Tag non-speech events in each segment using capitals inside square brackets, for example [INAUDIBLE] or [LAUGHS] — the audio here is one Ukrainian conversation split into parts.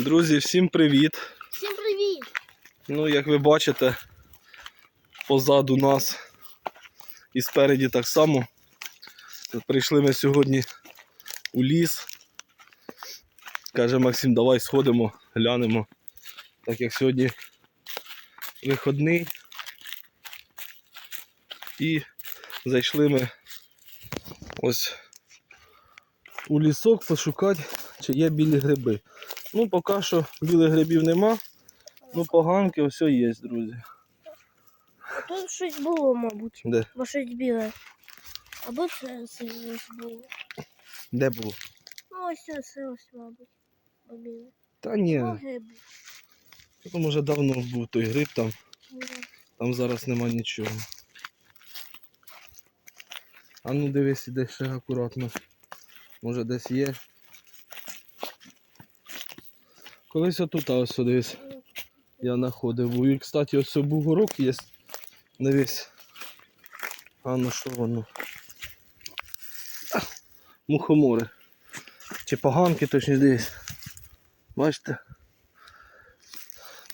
Друзі, всім привіт! Всім привіт! Ну, як ви бачите, позаду нас і спереді так само. Прийшли ми сьогодні у ліс. Каже Максим, давай сходимо, глянемо. Так як сьогодні виходний. І зайшли ми ось у лісок пошукати, чи є білі гриби. Ну, поки що білих грибів нема. Ну, поганки ось є, друзі. А тут щось було, мабуть. Де? Бо щось біле. Або це це ось було. Де було? Ну ось ось ось, мабуть. Бо біле. Та ні. Ну, гриби. Там вже давно був той гриб, там, Ну, там зараз нема нічого. А ну дивись, іде ще акуратно. Може десь є. Колись отут, ось дивись, я знаходив. І, кстати, ось був горок є. Дивись. А ну що воно? Мухомори. Чи поганки точно дивись. Бачите?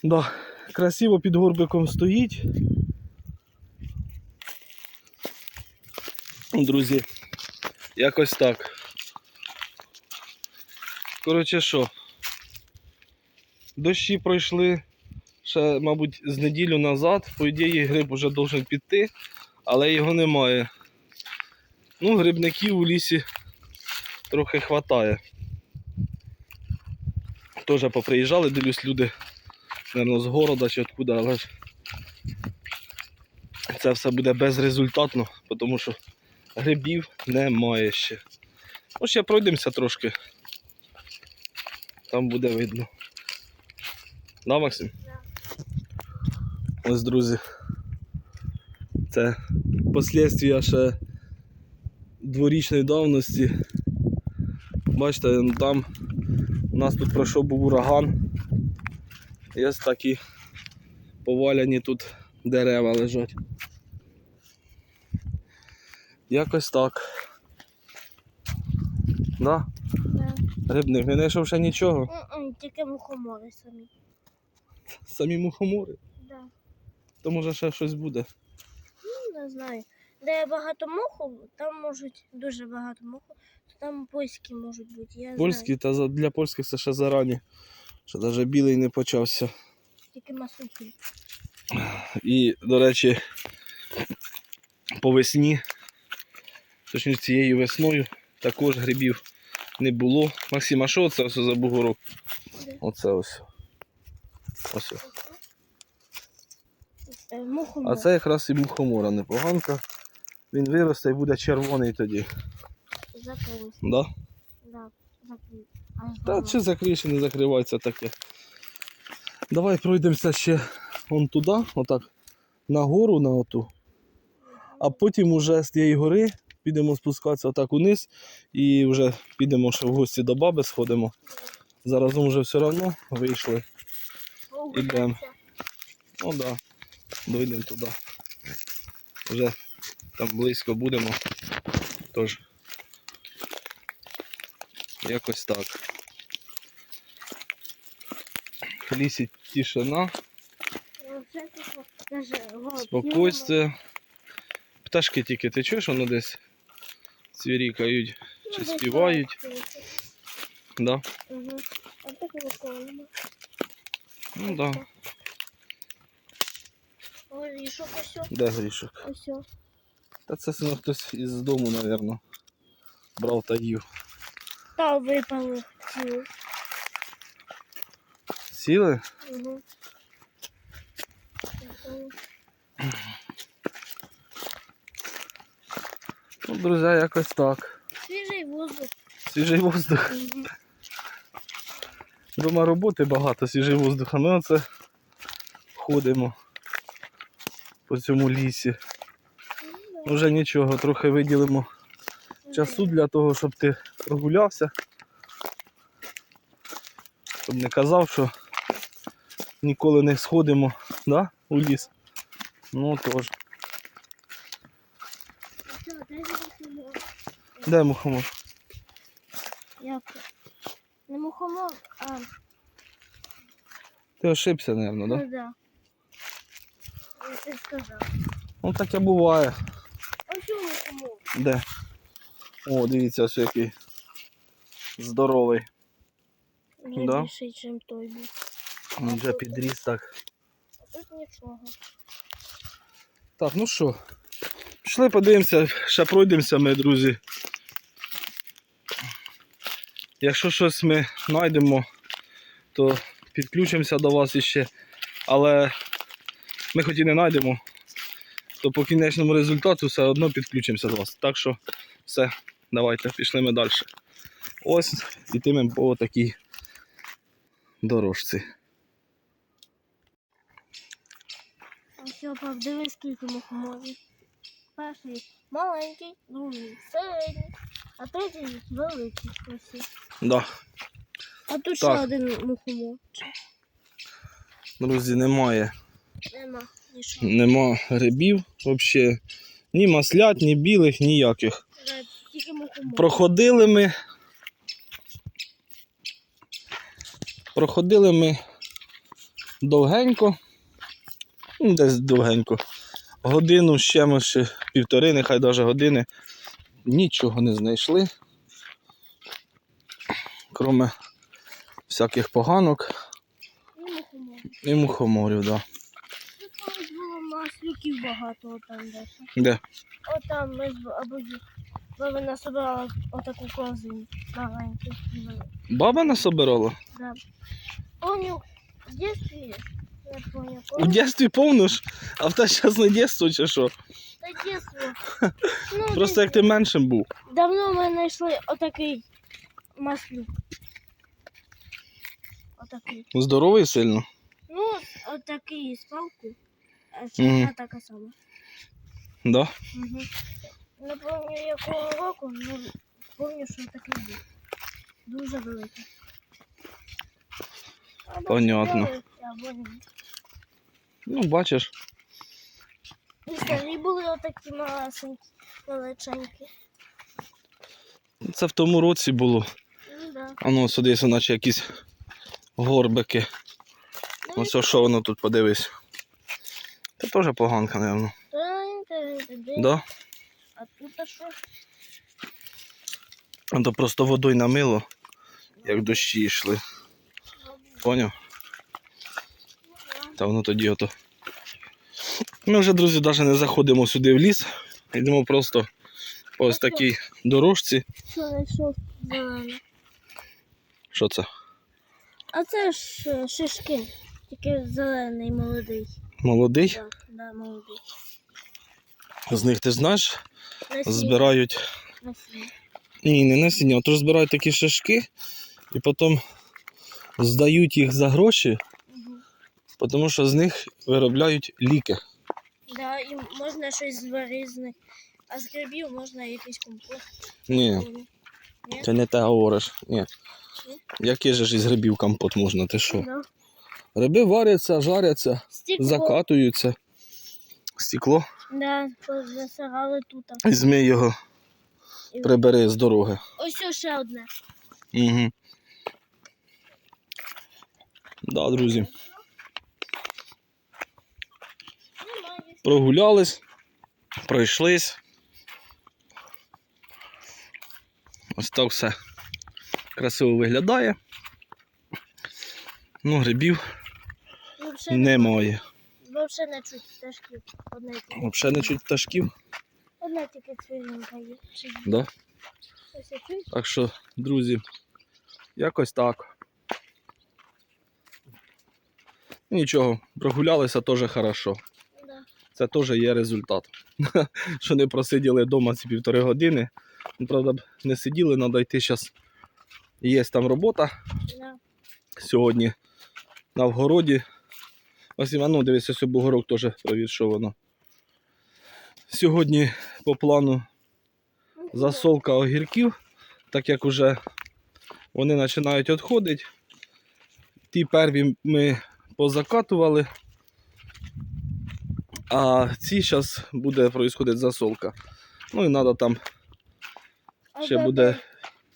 Да, красиво під горбиком стоїть. Друзі, якось так. Коротше що, дощі пройшли ще, мабуть, з неділю назад. По ідеї гриб вже должен піти, але його немає. Ну, грибників у лісі трохи хватає. Теж поприїжджали, дивлюсь, люди Наверно, з города чи откуда, але ж це все буде безрезультатно, тому що грибів немає ще. Ну, ще пройдемося трошки. Там буде видно. Да, Максим? Ось, друзі. Це послідствия ще дворічної давності. Бачите, ну, там у нас тут пройшов був ураган. Ось такі поваляні тут дерева лежать. Якось так. Да? да. Рибник, не знайшов ще нічого. Тільки мухомори самі. Самі мухомори. Да. То може ще щось буде. Ну, не знаю. Де багато моху, там можуть дуже багато моху, то там польські можуть бути. Я Польські, та для польських це ще зарані. Що навіть білий не почався. Тільки масухи. І, до речі, по весні, точніше цією весною, також грибів не було. Максим, а що це ось за бугорок? Де? Оце ось. Ось. Е, Мухомор. А це якраз і мухомора непоганка. Він виросте і буде червоний тоді. Закрився. Да? Да, закрився. Та чи закриєш, не закривається таке. Давай пройдемося ще вон туди, отак, на гору на оту. А потім уже з тієї гори підемо спускатися отак униз і вже підемо ще в гості до баби сходимо. Заразом вже все одно вийшли. Ідемо. Ну так, да. дойдемо туди. Вже там близько будемо. Тож якось так. В лісі тишина, спокойствие. Пташки тільки ти чуєш, воно десь цвірікають Ну, чи десь співають. так. Да? Мгм. А так. Ну да. Що ось? Де грішок? Ось. Та це сино хтось із дому, напевно, брав та їв. Та випали ці. Сіли? Угу. Ну, друзі, якось так. Свіжий воздух. Свіжий воздух. Мгм. Дома роботи багато, свіжий воздух, а ми оце ходимо по цьому лісі. Ну, Вже нічого, трохи виділимо часу для того, щоб ти прогулявся. Щоб не казав, що ніколи не сходимо да, у ліс. Ну тож. Де мухомор? Де мухомор? Мухомор, а Ти ошибся, мабуть, да? Ну да. Я сказав. Ну таке буває. А чому кому? Де? О, дивіться, ось який здоровий. Вже Да? більший, ніж той був. Він вже підріс так. А тут нічого. Так, ну що, пішли подивимося, ще пройдемося ми, друзі. Якщо щось ми знайдемо, то підключимося до вас іще. Але ми хоч і не знайдемо, то по кінечному результату все одно підключимося до вас. Так що все, давайте, пішли ми далі. Ось ітимемо по такій дорожці. Ось пап, дивись, скільки мухоморів. Перший маленький, другий середній, а третій великий. Ось. Да. А тут Так. ще один мухомор. Друзі, немає Нема нічого. Нема грибів взагалі. Ні маслят, ні білих, ніяких. Вже Тільки мухомор. Проходили ми. Проходили ми довгенько. Ну, десь довгенько. Годину ще ми ще півтори, нехай навіть години. Нічого не знайшли. Кроме всяких поганок І мухомор. і мухоморів, да. Тут було маслюків багато отам десь. Де? Отам ми з абоді. Баба насобирала отаку корзину маленьку. Баба насобирала? Да. Помню, в дитинстві, я помню, У помню, дитинстві повниш, а в те зараз не дитинство чи що? та дитинство. Ну, Просто як ти меншим був. Давно ми знайшли отакий маслюк. Отакий. Здоровий сильно. Ну, отакий з палку. А Мгм. ще така сама. Да? Угу. Не пам'ятаю якого року, ну пам'ятаю, що такий був. Дуже великий. Понятно. або ні. Ну, бачиш. І старі були отакі малесенькі, величенькі. Це в тому році було. Ну да. А ну, сюди, наче якісь горбики. Ну, Ось що воно тут подивись. Це теж поганка, напевно. Да? А тут що? А то просто водою намило, як дощі йшли. Поняв? Та воно тоді ото. Ми вже, друзі, навіть не заходимо сюди в ліс. Йдемо просто по ось такій дорожці. Що знайшов зелене? Що це? А це ж е, шишки. Тільки зелений, молодий. Молодий. Так, да, молодий. З них ти ж знаєш, Насіння. збирають Насіння. Ні, не насіння, то ж збирають такі шишки і потім здають їх за гроші. Тому що з них виробляють ліки. Да, і можна щось зварити. А з грибів можна якийсь компот. Ні, Ні? ти не те говориш. Ні. Ні? Який же ж із грибів компот можна, ти що? Да. Гриби варяться, жаряться, Стекло. закатуються. Стекло. Да, засирали тут. Візьми його, І- прибери з дороги. Ось ще одне. Угу. Да, друзі. Прогулялись, пройшлись. Ось так все красиво виглядає. Ну, грибів Взагалі немає. Взагалі не чуть пташків. Одне тільки. Взагалі не чуть пташків. Одна тільки цвірінка є. Да? Так що, друзі, якось так. Нічого, прогулялися теж хорошо. Це теж є результат. [LAUGHS] Що не просиділи вдома ці півтори години. Ну, Правда, не сиділи, треба йти зараз. Є там робота сьогодні на вгороді. Ось ну, дивись, ось бугорок теж провір, що воно. Сьогодні по плану Ну, засолка огірків, так як вже вони починають відходити. Ті перві ми позакатували, а ці зараз буде происходити засолка. Ну і треба там ще буде?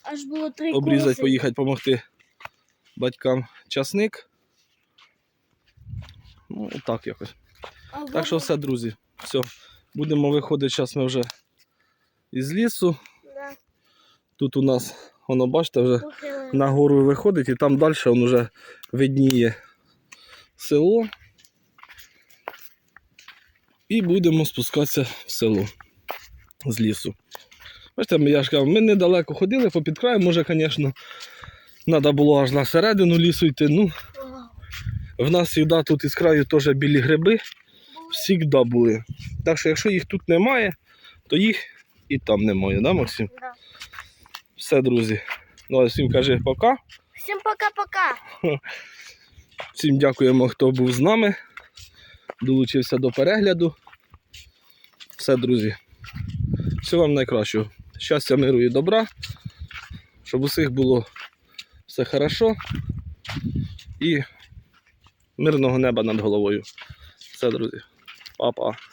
Аж було три обрізати, поїхати допомогти батькам часник. Ну, так якось. А Так що все, друзі. Все. Будемо виходити, зараз ми вже із лісу. Да, Тут у нас, воно бачите, вже на гору виходить, і там далі воно вже видніє село. І будемо спускатися в село з лісу. Бачите, я ж кажу, ми недалеко ходили по підкраю, може, звісно, треба було аж на середину лісу йти. Ну, в нас завжди тут із краю теж білі гриби, завжди були. Так що, якщо їх тут немає, то їх і там немає, да, Максим? Да. Все, друзі. Ну, а всім кажи пока. Всім пока-пока. Всім дякуємо, хто був з нами. Долучився до перегляду. Все, друзі. Всього вам найкращого. Щастя, миру і добра. Щоб усіх було все хорошо. І мирного неба над головою. Все, друзі. Па-па.